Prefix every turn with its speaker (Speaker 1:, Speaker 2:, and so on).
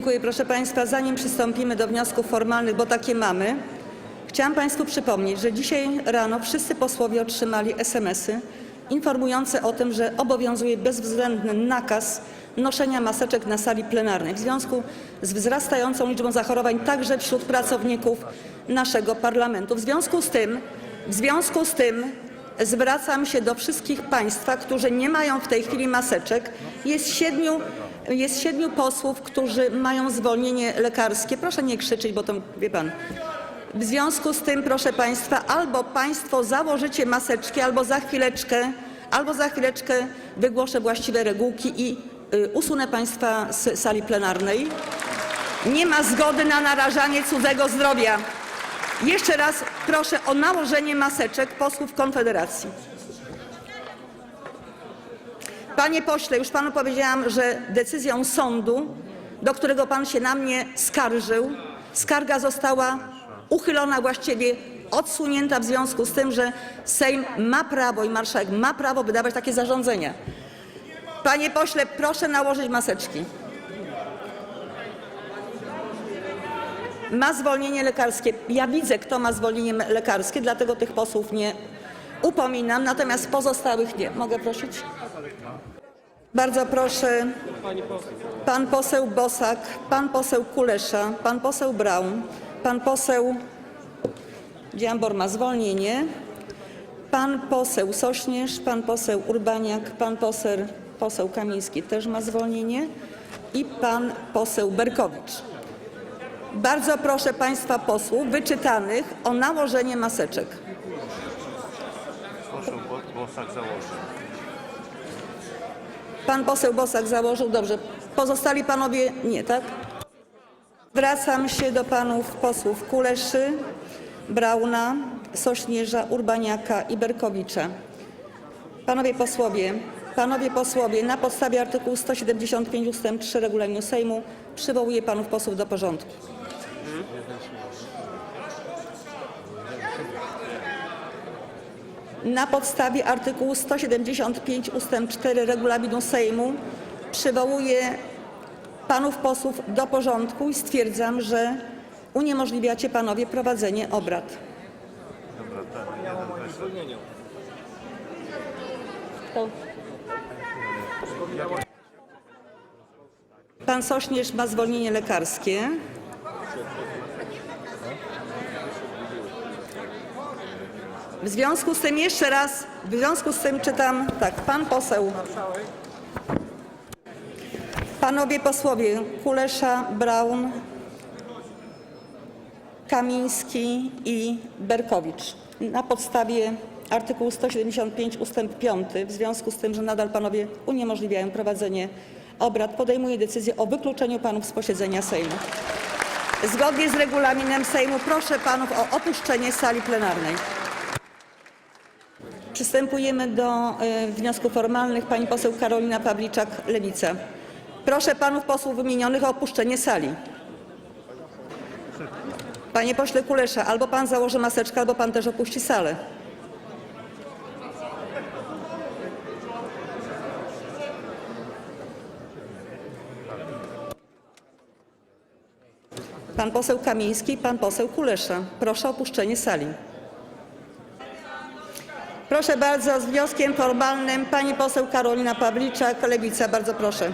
Speaker 1: Dziękuję, proszę Państwa. Zanim przystąpimy do wniosków formalnych, bo takie mamy, chciałam Państwu przypomnieć, że dzisiaj rano wszyscy posłowie otrzymali SMS-y informujące o tym, że obowiązuje bezwzględny nakaz noszenia maseczek na sali plenarnej w związku z wzrastającą liczbą zachorowań także wśród pracowników naszego parlamentu. W związku z tym, w związku z tym zwracam się do wszystkich Państwa, którzy nie mają w tej chwili maseczek. Jest siedmiu, jest siedmiu posłów, którzy mają zwolnienie lekarskie. Proszę nie krzyczeć, bo to wie Pan. W związku z tym, proszę Państwa, albo Państwo założycie maseczki, albo za chwileczkę, albo za chwileczkę wygłoszę właściwe regułki i y, usunę Państwa z sali plenarnej. Nie ma zgody na narażanie cudzego zdrowia. Jeszcze raz proszę o nałożenie maseczek posłów Konfederacji. Panie pośle, już panu powiedziałam, że decyzją sądu, do którego pan się na mnie skarżył, skarga została uchylona, właściwie odsunięta w związku z tym, że Sejm ma prawo i marszałek ma prawo wydawać takie zarządzenia. Panie pośle, proszę nałożyć maseczki. Ma zwolnienie lekarskie. Ja widzę, kto ma zwolnienie lekarskie, dlatego tych posłów nie upominam, natomiast pozostałych nie. Mogę prosić? Bardzo proszę. Pan poseł Bosak, pan poseł Kulesza, pan poseł Braun, pan poseł Dziambor ma zwolnienie, pan poseł Sośnierz, pan poseł Urbaniak, pan poseł, poseł Kamiński też ma zwolnienie i pan poseł Berkowicz. Bardzo proszę państwa posłów wyczytanych o nałożenie maseczek.
Speaker 2: Proszę Bosak założyć.
Speaker 1: Pan poseł Bosak założył, dobrze. Pozostali panowie nie, tak? Zwracam się do panów posłów Kuleszy, Brauna, Sośnierza, Urbaniaka i Berkowicza. Panowie posłowie, panowie posłowie, na podstawie artykułu 175 ust. 3 regulaminu Sejmu przywołuję panów posłów do porządku. Na podstawie artykułu 175 ust. 4 regulaminu Sejmu przywołuję panów posłów do porządku i stwierdzam, że uniemożliwiacie panowie prowadzenie obrad.
Speaker 2: Weszedł.
Speaker 1: Pan Sośnierz ma zwolnienie lekarskie. W związku z tym jeszcze raz, w związku z tym czytam tak, pan poseł. Panowie posłowie Kulesza, Braun, Kamiński i Berkowicz. Na podstawie artykułu 175 ust. 5, w związku z tym, że nadal panowie uniemożliwiają prowadzenie obrad, podejmuję decyzję o wykluczeniu panów z posiedzenia Sejmu. Zgodnie z regulaminem Sejmu proszę panów o opuszczenie sali plenarnej. Przystępujemy do y, wniosków formalnych. Pani poseł Karolina Pawliczak, Lewica. Proszę panów posłów wymienionych o opuszczenie sali. Panie pośle Kulesza, albo pan założy maseczkę, albo pan też opuści salę. Pan poseł Kamiński i pan poseł Kulesza. Proszę o opuszczenie sali. Proszę bardzo, z wnioskiem formalnym pani poseł Karolina Pawliczak, Lewica. Bardzo proszę.